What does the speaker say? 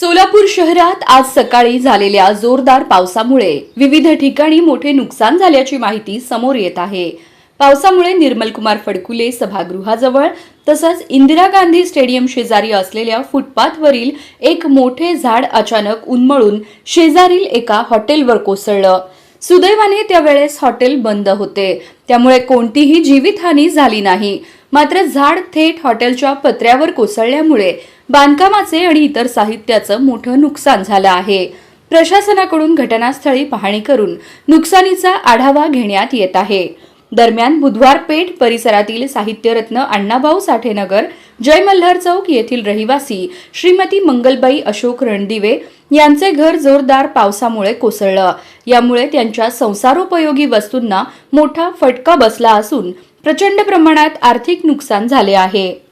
सोलापूर शहरात आज सकाळी झालेल्या जोरदार पावसामुळे विविध ठिकाणी मोठे नुकसान झाल्याची माहिती समोर येत आहे. पावसामुळे निर्मलकुमार फडकुले सभागृहाजवळ तसंच इंदिरा गांधी स्टेडियम शेजारी असलेल्या फुटपाथवरील एक मोठे झाड अचानक उन्मळून शेजारील एका हॉटेलवर कोसळलं. सुदैवाने त्यावेळेस हॉटेल बंद होते. त्यामुळे कोणतीही जीवितहानी झाली नाही. मात्र झाड थेट हॉटेलच्या पत्र्यावर कोसळल्यामुळे बांधकामाचे आणि इतर साहित्याचं मोठं नुकसान झालं आहे. प्रशासनाकडून घटनास्थळी पाहणी करून नुकसानीचा आढावा घेण्यात येत आहे. दरम्यान बुधवार पेठ परिसरातील साहित्यरत्न अण्णाभाऊ साठेनगर जय मल्हार चौक येथील रहिवासी श्रीमती मंगलबाई अशोक रणदिवे यांचे घर जोरदार पावसामुळे कोसळलं. यामुळे त्यांच्या संसारोपयोगी वस्तूंना मोठा फटका बसला असून प्रचंड प्रमाणात आर्थिक नुकसान झाले आहे.